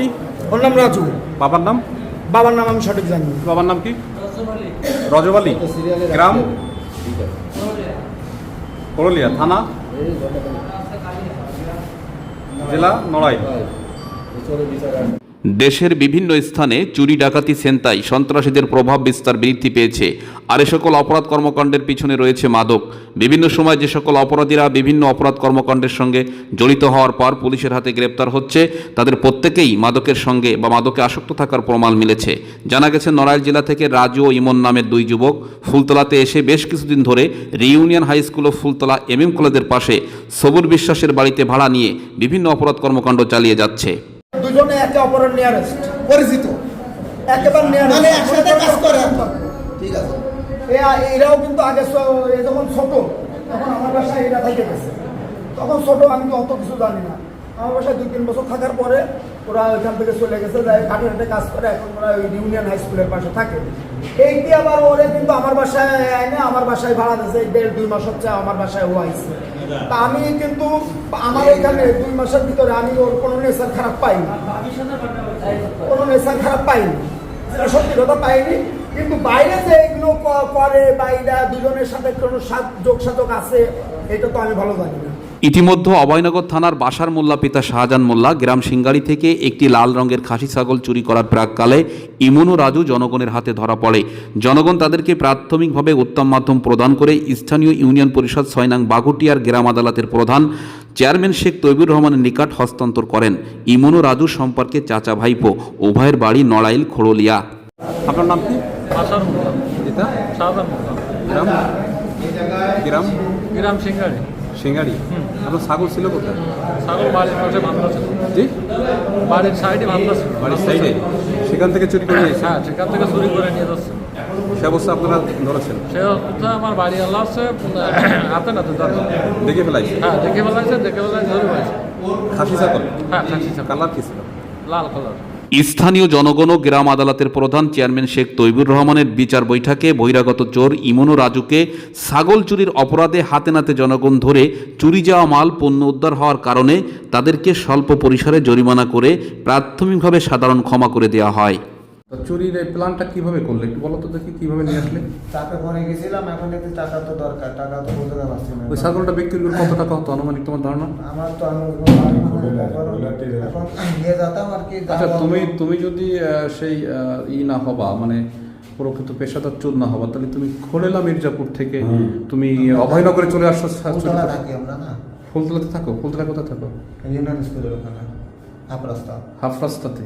কি? ওর নাম রাজু। বাবার নাম? বাবার নাম আমি সঠিক জানি না। বাবার নাম কি? রজবালি। গ্রাম? করলিয়া থানা? জেলা নড়াইল। দেশের বিভিন্ন স্থানে চুরি, ডাকাতি, সেন্তাই, সন্ত্রাসীদের প্রভাব বিস্তার বৃদ্ধি পেয়েছে। আর এ সকল অপরাধ কর্মকাণ্ডের পিছনে রয়েছে মাদক। বিভিন্ন সময় যে সকল অপরাধীরা বিভিন্ন অপরাধ কর্মকাণ্ডের সঙ্গে জড়িত হওয়ার পর পুলিশের হাতে গ্রেপ্তার হচ্ছে, তাদের প্রত্যেকেই মাদকের সঙ্গে বা মাদকে আসক্ত থাকার প্রমাণ মিলেছে। জানা গেছে, নড়াইল জেলা থেকে রাজু ও ইমন নামের দুই যুবক ফুলতলাতে এসে বেশ কিছুদিন ধরে রিইউনিয়ন হাই স্কুল ও ফুলতলা এম এম কলেজের পাশে সবুর বিশ্বাসের বাড়িতে ভাড়া নিয়ে বিভিন্ন অপরাধ কর্মকাণ্ড চালিয়ে যাচ্ছে। দুজনে একে অপরের নিয়ারেস্ট পরিচিত। একেবারে মানে একসাথে কাজ করে ঠিক আছে। এরাও কিন্তু আগে যখন ছোট তখন আমার বাসায় এরা থেকে গেছে। তখন ছোট আমি তো অত কিছু জানি না। আমার বাসায় দুই তিন বছর থাকার পরে ওরা ওইখান থেকে চলে গেছে, যাই কাঠে কাঠে কাজ করে, এখন ওরা ওই ইউনিয়ন হাই স্কুলের পাশে থাকে। এইটি আবার ওরে কিন্তু আমার বাসায় এনে আমার বাসায় ভাড়া দিয়েছে দেড় দুই মাস হচ্ছে আমার বাসায় ও আইছে। তা আমি কিন্তু আমার এখানে দুই মাসের ভিতরে আমি ওর কোনো নেশার খারাপ পাইনি। কোনো নেশার খারাপ পাইনি। সত্যি কথা পাইনি। কিন্তু বাইরে যে এগুলো করে বাইরা দুজনের সাথে কোনো যোগ সাধক আছে, এটা তো আমি ভালো জানি না। ইতিমধ্যে অভয়নগর থানার বাসার মোল্লা পিতা শাহজাহান মোল্লা গ্রাম সিঙ্গারি থেকে একটি লাল রঙের খাসি ছাগল চুরি করার প্রাককালে ইমন ও রাজু জনগণের হাতে ধরা পড়ে। জনগণ তাদেরকে প্রাথমিকভাবে উত্তম মাধ্যম প্রদান করে স্থানীয় ইউনিয়ন পরিষদ ছয় নং বাগুটিয়ার গ্রাম আদালতের প্রধান চেয়ারম্যান শেখ তৈবুর রহমানের নিকট হস্তান্তর করেন। ইমন ও রাজু সম্পর্কে চাচা ভাইপো উভয়ের বাড়ি নড়াইল খোড়লিয়া। আপনার নাম কি? আসার মোল্লা। এটা শাহজাহান মোল্লা। গ্রাম গ্রাম? গ্রাম সিঙ্গারি। সিঙ্গারি আপনার ছাগল ছিল কোথায়? ছাগল বাড়ির পাশে বান্ধা ছিল। জি? বাড়ির সাইডে বান্ধা ছিল। বাড়ির সাইডে? সেখান থেকে চুরি করে নিয়েছে হ্যাঁ সেখান থেকে চুরি করে নিয়ে যাচ্ছে সে অবস্থা আপনারা ধরেছেন? সে কোথায় আমার বাড়ি আল্লাহ আছে হাতে নাতে দেখে ফেলাইছে? হ্যাঁ দেখে ফেলাইছে দেখে ফেলাই ধরে পাইছে খাসি ছাগল? হ্যাঁ থাকছি কালার কি ছিল? লাল কালার। স্থানীয় জনগণ গ্রাম আদালতের প্রধান চেয়ারম্যান শেখ তৈবুর রহমানের বিচার বৈঠকে বহিরাগত চোর ইমনু রাজুকে ছাগল চুরির অপরাধে হাতে নাতে জনগণ ধরে চুরি যাওয়া মাল, পণ্য উদ্ধার হওয়ার কারণে তাদেরকে স্বল্প পরিসরে জরিমানা করে প্রাথমিকভাবে সাধারণ ক্ষমা করে দেওয়া হয়। তো চুরির এই প্ল্যানটা কীভাবে করলে? একটু বলো তো দেখি কীভাবে নিয়ে আসলে। টাকা ফোনে গেছিলাম এখন একটু টাকা তো দরকার টাকা তো বলতে পারছি না। ওই ছাগলটা বিক্রি করে কত টাকা হতো আনুমানিক তোমার ধারণা? আমার তো এখন নিয়ে যেতাম আর কি আচ্ছা তুমি তুমি যদি আহ, সেই ই না হবা মানে প্রকৃত পেশাদার চোর না হবা তাহলে তুমি খোলেলা মির্জাপুর থেকে তুমি অভয়নগরে চলে আসছো ফুলতলা থাকি আমরা না? ফুলতলাতে থাকো? ফুলতলা কোথায় থাকো? ইউনিয়ন স্কুলের ওখানে হাফ রাস্তা। হাফ রাস্তাতে?